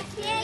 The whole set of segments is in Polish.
gracias.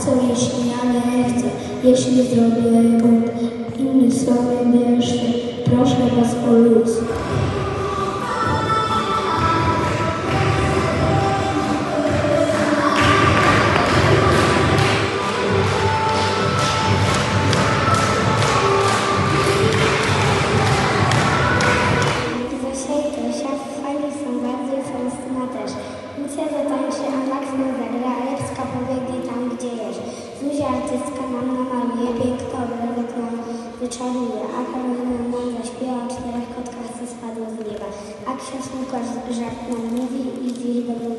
Co jeśli ja nie chcę, jeśli zrobię bunt, inny sobie bierzcie, proszę was o luz. Artystka nam namaluje, piękno obrazy nam wyczaruje, a Karolina nam zaśpiewa o czterech kotkach, co spadło z nieba. A ksiądz Łukasz żart mówi i dziś dobrą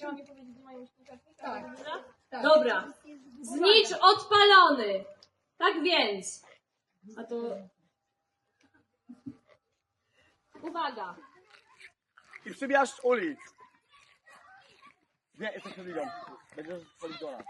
każdy. Tak. Dobra. Znicz odpalony. Tak więc. A to. Uwaga. I przybijasz uli. Nie, jesteś lidą. Będziesz poligona.